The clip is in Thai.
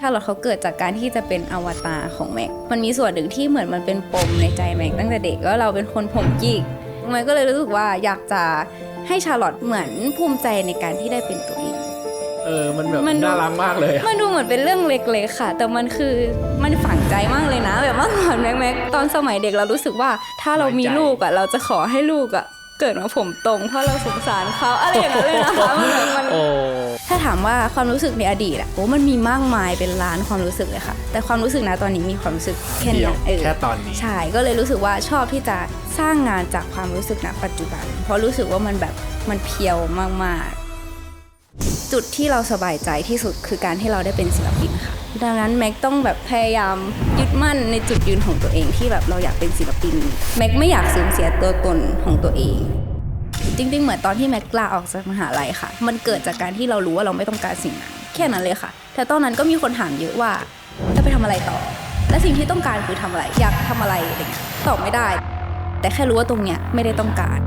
ชาลอตเขาเกิดจากการที่จะเป็นอวตารของแม็ก มันมีส่วนหนึ่งที่เหมือนมันเป็นปมในใจแม็กตั้งแต่เด็กว่าเราเป็นคนผมหยิกแม็กก็เลยรู้สึกว่าอยากจะให้ชาลอตเหมือนภูมิใจในการที่ได้เป็นตัวเอง เออ มันแบบมันดูน่ารักมากเลยอะมันดูเหมือนเป็นเรื่องเล็กๆค่ะ แต่มันคือมันฝังใจมากเลยนะ แบบเมื่อก่อนแม็กแม็กตอนสมัยเด็กเรารู้สึกว่าถ้าเรามีลูกอะเราจะขอให้ลูกอะเกิดมาผมตรงเพราะเราสงสารเขาอะไรอย่างนั้นเลยนะคะมันแบบมันโอ้ ถ้าถามว่าความรู้สึกในอดีตอะโอ้มันมีมากมายเป็นล้านความรู้สึกเลยค่ะ แต่ความรู้สึกนะตอนนี้มีความรู้สึกแค่เดีเนี้ยวยเออแค่ตอนนี้ใช่ก็เลยรู้สึกว่าชอบที่จะสร้างงานจากความรู้สึกณปัจจุบัน เพราะรู้สึกว่ามันแบบมันเพียวมากๆ จุดที่เราสบายใจที่สุดคือการที่เราได้เป็นศิลปินค่ะดังนั้นแม็กต้องแบบพยายามยึดมั่นในจุดยืนของตัวเองที่แบบเราอยากเป็นศิลปินแม็กไม่อยากสูญเสียตัวตนของตัวเอง จริง ๆ เหมือนตอนที่แม็กลาออกจากมหาลัยค่ะ มันเกิดจากการที่เรารู้ว่าเราไม่ต้องการสิ่งนั้นแค่นั้นเลยค่ะ แต่ตอนนั้นก็มีคนถามเยอะว่าจะไปทำอะไรต่อ และสิ่งที่ต้องการคือทำอะไร อยากทำอะไรอะไรเงี้ยตอบไม่ได้ แต่แค่รู้ว่าตรงเนี้ยไม่ได้ต้องการ